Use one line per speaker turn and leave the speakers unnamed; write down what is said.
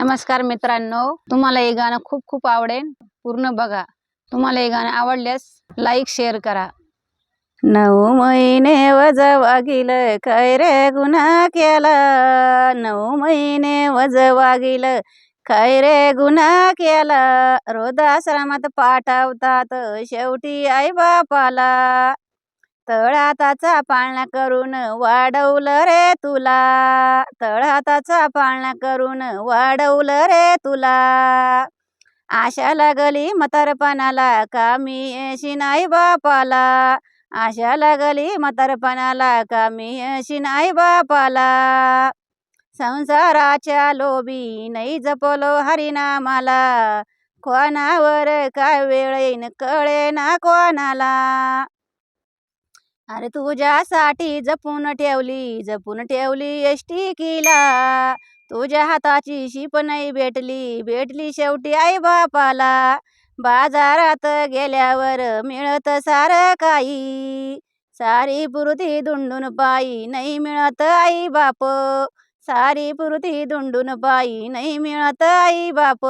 नमस्कार मित्रांनो तुम्हाला हे गाणं खूप खूप आवडेल. पूर्ण बघा. तुम्हाला हे गाणं आवडल्यास लाईक शेअर करा. नऊ महिने वजवागील काय रे गुन्हा केला? नऊ महिने वजवागील काय रे गुन्हा केला? रोधाश्रमात पाठवतात शेवटी आई बापाला. तळहाताचा पाळणा करून वाढवलं रे तुला. तळहाताचा पाळणा करून वाढवलं रे तुला. आशा लागली म्हातारपणाला कामी येशीन नाही बापाला. आशा लागली म्हातारपणाला कामी येशीन नाही बापाला. संसाराच्या लोभी नाही जपलो हरिनामाला. कोणावर काय वेळ येईन कळे ना कोणाला. अरे तुझ्यासाठी जपून ठेवली जपून ठेवली एष्टी किला. तुझ्या हाताची शिप नाही भेटली भेटली शेवटी आई बापाला. बाजारात गेल्यावर मिळत सार काही. सारी पुरती दुंडून पायी नाही मिळत आई बाप. सारी पुरती दुंडून पायी नाही मिळत आई बाप.